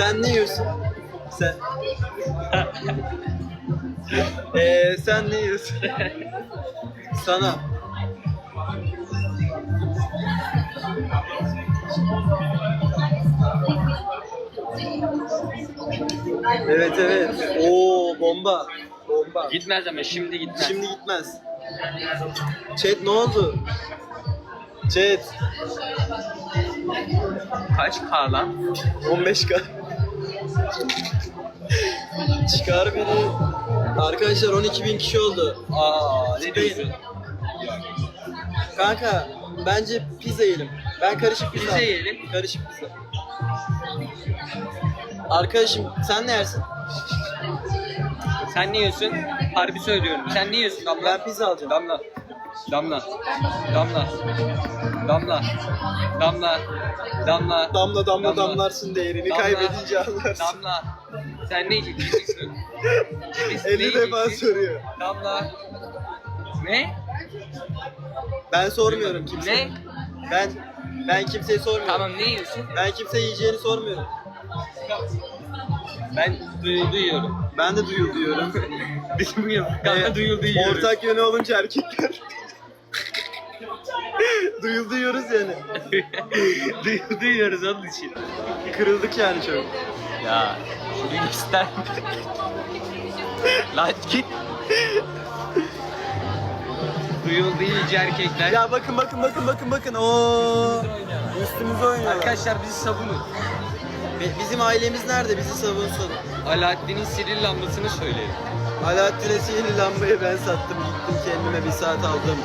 Sen ne yiyorsun? Sen. Eee sen ne yiyorsun? Sana. Evet evet. Oo bomba. Bomba. Gitmez ama şimdi gitmez. Şimdi gitmez. Chat ne oldu? Chat Kaç K lan? 15k. Çıkar beni. Arkadaşlar 12.000 kişi oldu. Aa ne diyorsun? Kanka bence pizza yiyelim. Ben karışık pizza. Pizza aldım. yiyelim. Karışık pizza. Arkadaşım sen ne yersin? Sen ne yiyorsun? Harbi söylüyorum. Sen ne yiyorsun Damla? Ben pizza alacağım. Damla. Damla. Damla. Damla. Damla. Damla. Damla damla Damla. damlarsın değerini kaybedince anlarsın. Damla. Sen ne yiyeceksin? Biz ne 50 defa soruyor. Damla. Ne? Ben sormuyorum kimseye. Ne? Ben ben kimseye sormuyorum. Tamam ne yiyorsun? Ben kimseye yiyeceğini sormuyorum. Ben duyuldu yiyorum. Ben de duyul diyorum. Bilmiyorum. Duyuldu yiyorum. Ortak yönü olunca erkekler. Duyul diyoruz yani. duyuldu yiyoruz onun için. Kırıldık yani çok. Ya şunu göster. Lan git. Duyuldu yiyici erkekler. Ya bakın bakın bakın bakın bakın. Oo. Üstümüze oynuyorlar. Arkadaşlar bizi savunun. Be- Bizim ailemiz nerede? Bizi savunsun. Alaaddin'in sihirli lambasını söyleyelim. Alaaddin'e sihirli lambayı ben sattım. Gittim kendime bir saat aldım.